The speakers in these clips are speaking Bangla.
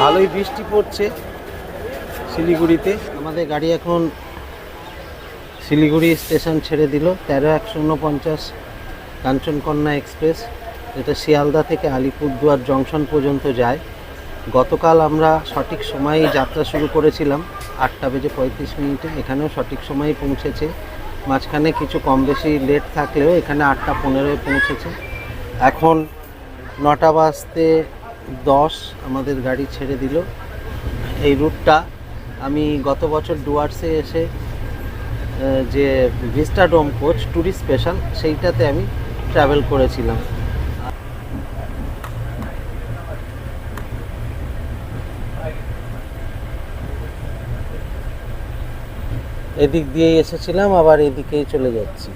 ভালোই বৃষ্টি পড়ছে শিলিগুড়িতে। আমাদের গাড়ি এখন শিলিগুড়ি স্টেশন ছেড়ে দিল। তেরো একশো উনপঞ্চাশ কাঞ্চনকন্যা এক্সপ্রেস। এটা শিয়ালদা থেকে আলিপুরদুয়ার জংশন পর্যন্ত যায়। গতকাল আমরা সঠিক সময়ে যাত্রা শুরু করেছিলাম। আটটা বেজে পঁয়ত্রিশ মিনিটে। এখানেও সঠিক সময়ে পৌঁছেছে। মাঝখানে কিছু কম বেশি লেট থাকলেও এখানে আটটা পনেরোয় পৌঁছেছে। এখন নটা বাজতে দশ আমাদের গাড়ি ছেড়ে দিল। এই রুটটা আমি গত বছর ডুয়ার্সে এসে যে ভিস্টাডোম কোচ ট্যুরিস্ট স্পেশাল, সেইটাতে আমি ট্রাভেল করেছিলাম। এদিক দিয়েই এসেছিলাম, আবার এদিকেই চলে যাচ্ছি।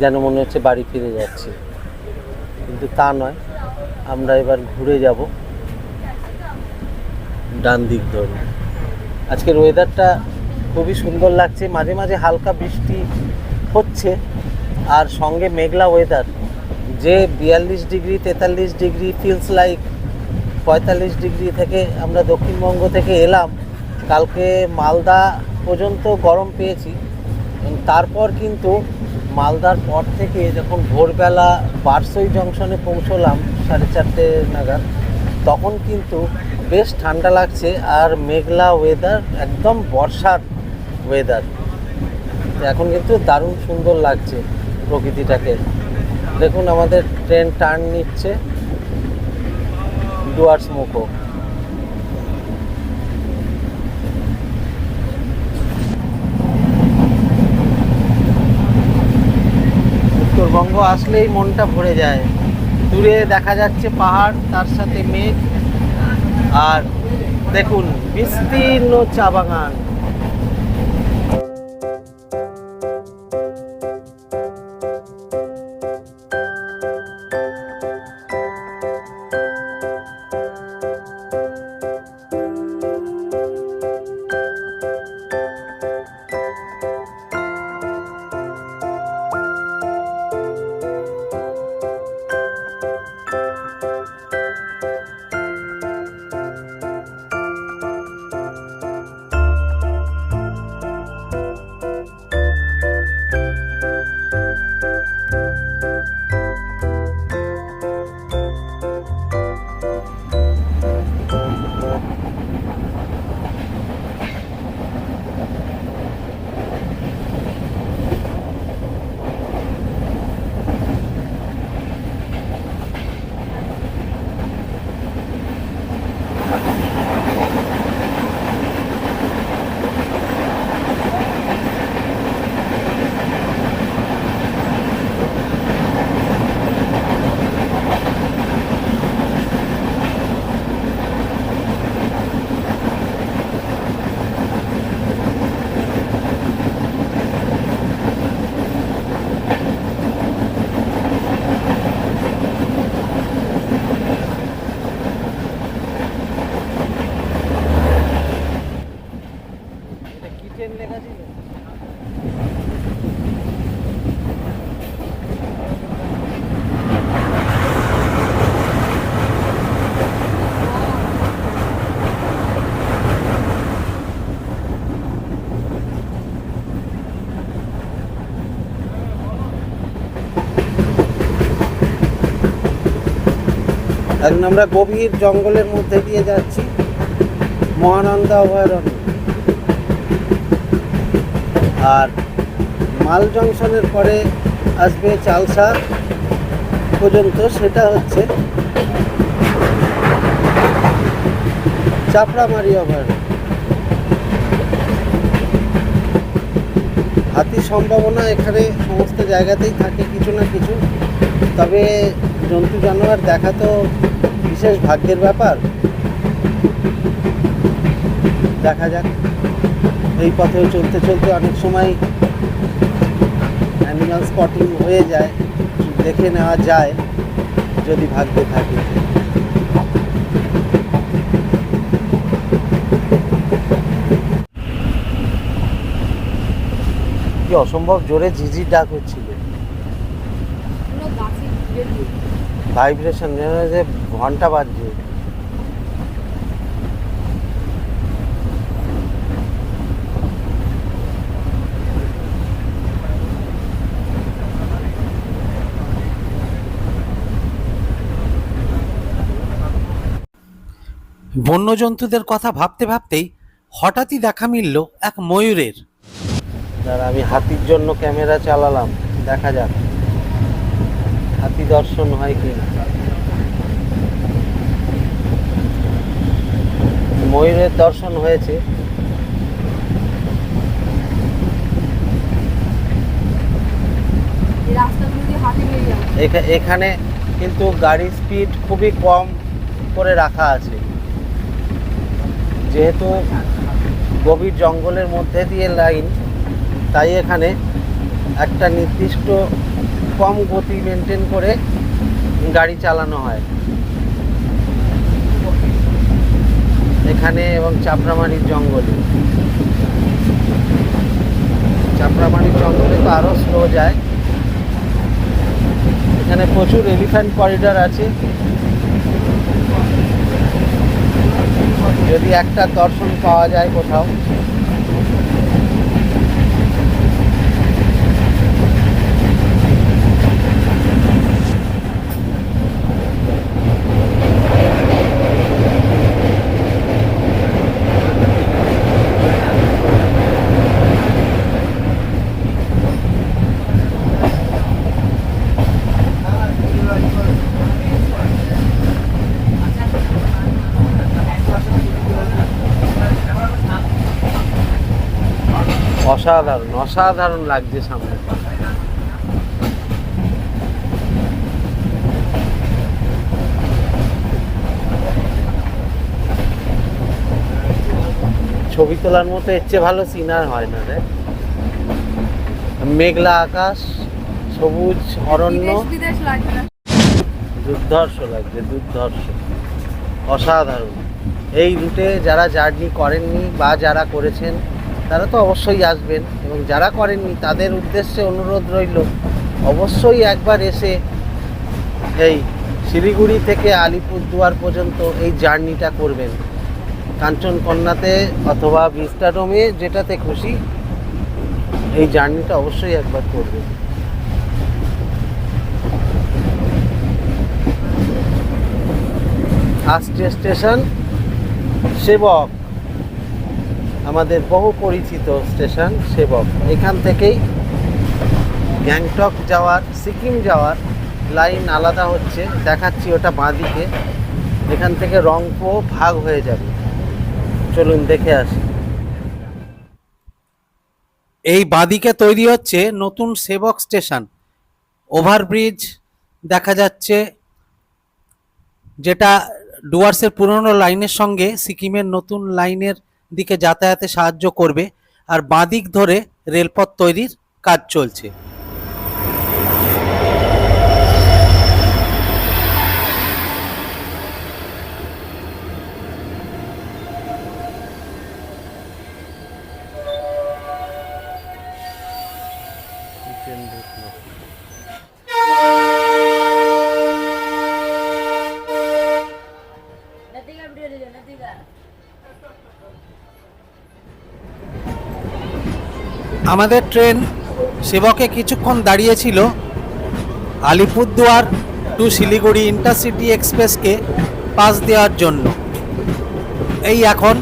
যেন মনে হচ্ছে বাড়ি ফিরে যাচ্ছি। কিন্তু তা নয়, আমরা এবার ঘুরে যাব ডান দিক ধরে। আজকের ওয়েদারটা খুবই সুন্দর লাগছে, মাঝে মাঝে হালকা বৃষ্টি হচ্ছে, আর সঙ্গে মেঘলা ওয়েদার যে বিয়াল্লিশ ডিগ্রি, তেতাল্লিশ ডিগ্রি ফিলস লাইক পঁয়তাল্লিশ ডিগ্রি থেকে আমরা দক্ষিণবঙ্গ থেকে এলাম কালকে মালদা পর্যন্ত গরম পেয়েছি। তারপর কিন্তু মালদার পর থেকে যখন ভোরবেলা বারসই জংশনে পৌঁছলাম সাড়ে চারটে নাগাদ, তখন কিন্তু বেশ ঠান্ডা লাগছে আর মেঘলা ওয়েদার একদম বর্ষার ওয়েদার এখন কিন্তু দারুণ সুন্দর লাগছে প্রকৃতিটাকে। দেখুন আমাদের ট্রেন টার্ন নিচ্ছে। ডুয়ার্স মুখো উত্তরবঙ্গ আসলেই মনটা ভরে যায়। দূরে দেখা যাচ্ছে পাহাড়, তার সাথে মেঘ। আর দেখুন, বিস্তীর্ণ চা বাগান। এখন আমরা গভীর জঙ্গলের মধ্যে দিয়ে যাচ্ছি। মহানন্দা অভয়ারণ্য। আর মাল জংশনের পরে আসবে চালসা। পর্যন্ত সেটা হচ্ছে চাপড়ামারি অভয়ারণ্য। হাতির সম্ভাবনা এখানে সমস্ত জায়গাতেই থাকে কিছু না কিছু। তবে জন্তু জানোয়ার দেখা তো বিশেষ ভাগ্যের ব্যাপার? দেখা যাক। এই পথে চলতে চলতে অনেক সময় অ্যানিমাল স্পটিং হয়ে যায়, দেখে নেওয়া যায়, যদি ভাগ্যে থাকে। কি অসম্ভব জোরে ঝিঝির ডাক হচ্ছিল। ভাইব্রেশন যে ঘণ্টা বাজছে। বন্যজন্তুদের কথা ভাবতে ভাবতেই হঠাৎই দেখা মিলল এক ময়ূরের। আমি হাতির জন্য ক্যামেরা চালালাম। দেখা যাক। হাতি দর্শন হয় কি ময়ূরের দর্শন হয়েছে। এখানে কিন্তু গাড়ির স্পিড খুবই কম করে রাখা আছে। যেহেতু গভীর জঙ্গলের মধ্যে দিয়ে লাইন তাই এখানে একটা নির্দিষ্ট কম গতি মেনটেন করে গাড়ি চালানো হয়। এখানে এবং চাপড়ামারির জঙ্গলে। চাপড়ামারির জঙ্গলে তো আরও স্লো যায়। এখানে প্রচুর এলিফ্যান্ট করিডর আছে। যদি একটা দর্শন পাওয়া যায় কোথাও। অসাধারণ অসাধারণ লাগছে সামনে। ছবি তোলার মতো এর চেয়ে ভালো সিনার হয় না রে। মেঘলা আকাশ সবুজ অরণ্য। দুর্ধর্ষ লাগছে দুর্ধর্ষ। অসাধারণ। এই রুটে যারা জার্নি করেননি বা যারা করেছেন তারা তো অবশ্যই আসবেন এবং যারা করেননি তাদের উদ্দেশ্যে অনুরোধ রইল, অবশ্যই একবার এসে এই শিলিগুড়ি থেকে আলিপুরদুয়ার পর্যন্ত এই জার্নিটা করবেন। কাঞ্চনকন্যাতে অথবা ভিস্টাডোমে যেটাতে খুশি এই জার্নিটা অবশ্যই একবার করবেন। আসছে স্টেশন সেবক। আমাদের বহু পরিচিত স্টেশন সেবক। এখান থেকেই গ্যাংটক যাওয়ার, সিকিম যাওয়ার লাইন আলাদা হচ্ছে। দেখাচ্ছি ওটা বাঁদিকে। এখান থেকে রংপো ভাগ হয়ে যাবে। চলুন দেখে আসি। এই বাদিকে তৈরি হচ্ছে নতুন সেবক স্টেশন। ওভারব্রিজ দেখা যাচ্ছে, যেটা ডুয়ার্সের পুরনো লাইনের সঙ্গে সিকিমের নতুন লাইনের দিকে যাতায়াতে সাহায্য করবে। আর বাঁদিক ধরে রেলপথ তৈরির কাজ চলছে। আমাদের ট্রেন সেবকে কিছুক্ষণ দাঁড়িয়েছিল আলিপুরদুয়ার টু শিলিগুড়ি ইন্টারসিটি এক্সপ্রেসকে পাস দেওয়ার জন্য। এই এখন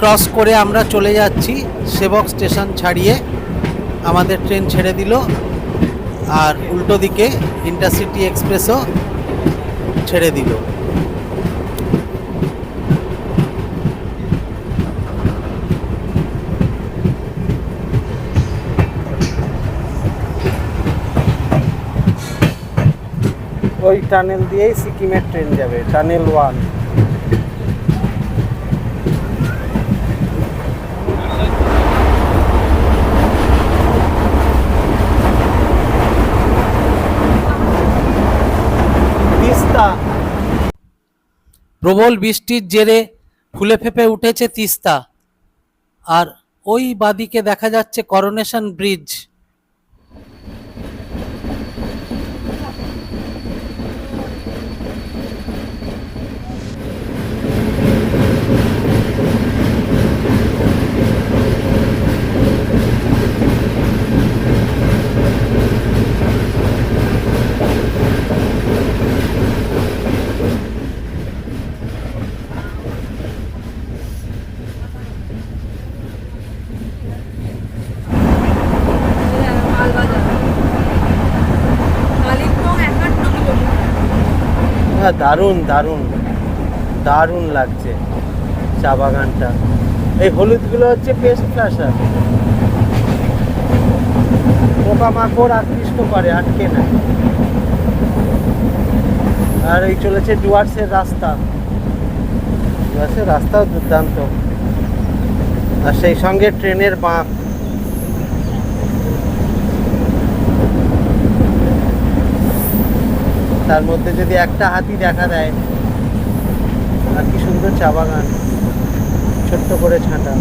ক্রস করে আমরা চলে যাচ্ছি সেবক স্টেশন ছাড়িয়ে আমাদের ট্রেন ছেড়ে দিল আর উল্টো দিকে ইন্টারসিটি এক্সপ্রেসও ছেড়ে দিল। ওই টানেল দিয়েই সিকিমের ট্রেন যাবে, টানেল ওয়ান। প্রবল বৃষ্টির জেরে ফুলে ফেপে উঠেছে তিস্তা। আর ওই বাদিকে দেখা যাচ্ছে করোনেশন ব্রিজ মালবাজার কালিম্পং একান্ন কিলোমিটার হ্যাঁ দারুণ দারুণ দারুণ লাগছে চা বাগানটা। এই হলুদগুলো হচ্ছে পেস্ট ফ্লাশার পোকামাকড় আকৃষ্ট করে, আটকে না। আর এই চলেছে ডুয়ার্সের রাস্তা। ডুয়ার্সের রাস্তাও দুর্দান্ত। আর সেই সঙ্গে ট্রেনের বাঁক। তার মধ্যে যদি একটা হাতি দেখা দেয়, আর কি সুন্দর চা বাগান, ছোট্ট করে ছাঁটা।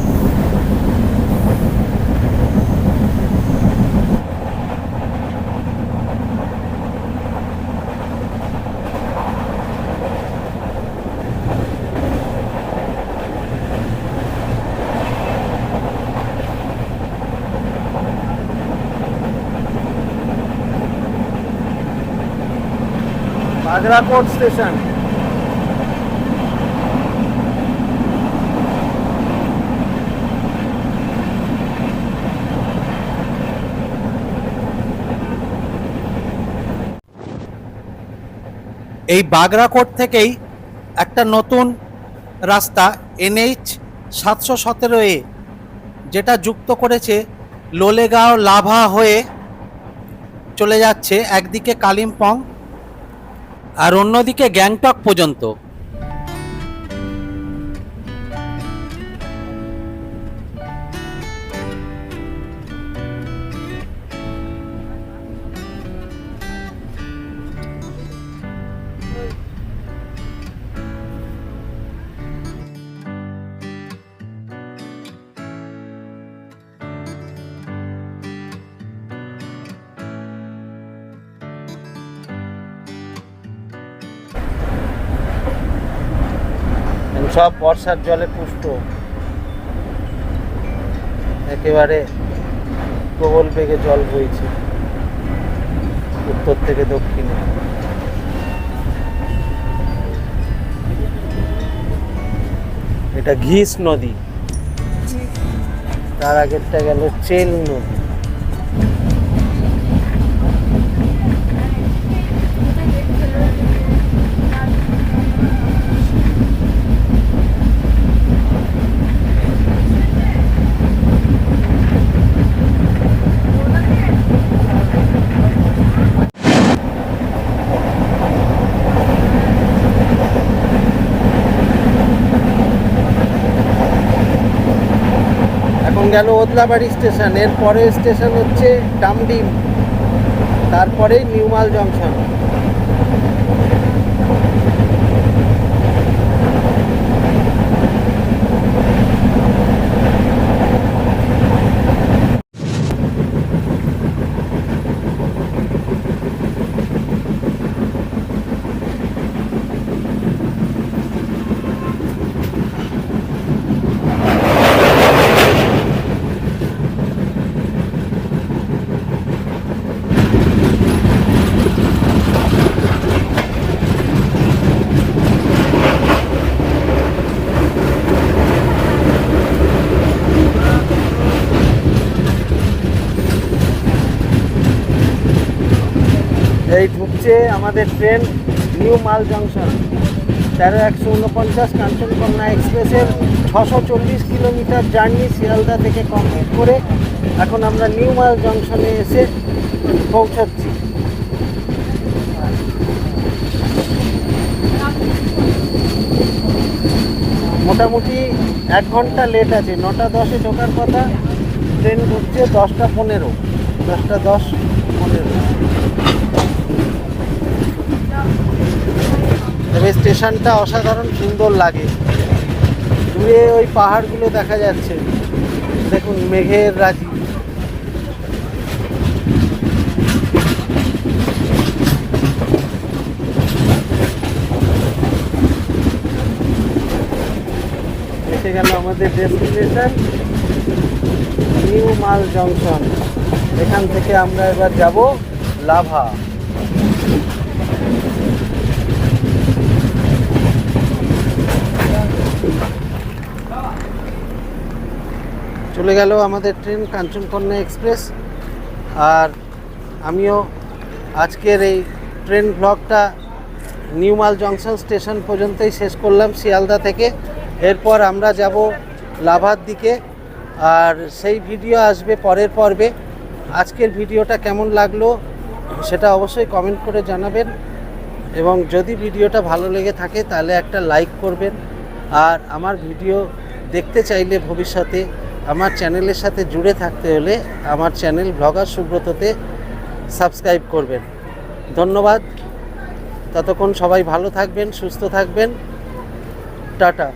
বাগরাকোট স্টেশন। এই বাগরাকোট থেকেই একটা নতুন রাস্তা, এনএইচ সাতশো সতেরো এ, যেটা যুক্ত করেছে লোলেগাঁও লাভা হয়ে চলে যাচ্ছে একদিকে কালিম্পং আর অন্যদিকে গ্যাংটক পর্যন্ত। সব বর্ষার জলে পুষ্ট। একেবারে প্রবল বেগে জল বইছে উত্তর থেকে দক্ষিণে। এটা ঘিস নদী। তার আগেরটা গেল চেল নদী। গেল ওদলাবাড়ি স্টেশনের পরের স্টেশন হচ্ছে ডামডিম তারপরেই নিউমাল জংশন। ঢুকছে আমাদের ট্রেন নিউ মাল জংশন, তেরো একশো উনপঞ্চাশ কাঞ্চনকন্যা এক্সপ্রেসের ছশো চল্লিশ কিলোমিটার জার্নি শিয়ালদা থেকে কমপ্লিট করে এখন আমরা নিউ মাল জংশনে এসে পৌঁছাচ্ছি। মোটামুটি এক ঘণ্টা লেট আছে, নটা দশে ঢোকার কথা, ট্রেন ঢুকছে দশটা পনেরো, দশটা দশ পনেরো। তবে স্টেশনটা অসাধারণ সুন্দর লাগে। দূরে ওই পাহাড়গুলো দেখা যাচ্ছে। দেখুন, মেঘের রাজি। এসে গেল আমাদের ডেস্টিনেশন, নিউ মাল জংশন। এখান থেকে আমরা এবার যাব লাভা। চলে গেল আমাদের ট্রেন কাঞ্চনকন্যা এক্সপ্রেস। আর আমিও আজকের এই ট্রেন ব্লগটা নিউমাল জংশন স্টেশন পর্যন্তই শেষ করলাম শিয়ালদা থেকে। এরপর আমরা যাব লাভার দিকে। আর সেই ভিডিও আসবে পরের পর্বে। আজকের ভিডিওটা কেমন লাগল সেটা অবশ্যই কমেন্ট করে জানাবেন। এবং যদি ভিডিওটা ভালো লেগে থাকে তাহলে একটা লাইক করবেন। আর আমার ভিডিও দেখতে চাইলে ভবিষ্যতে আমার চ্যানেলের সাথে জুড়ে থাকতে হলে আমার চ্যানেল ভ্লগার সুব্রততে সাবস্ক্রাইব করবেন। ধন্যবাদ। ততক্ষণ সবাই ভালো থাকবেন, সুস্থ থাকবেন। টাটা।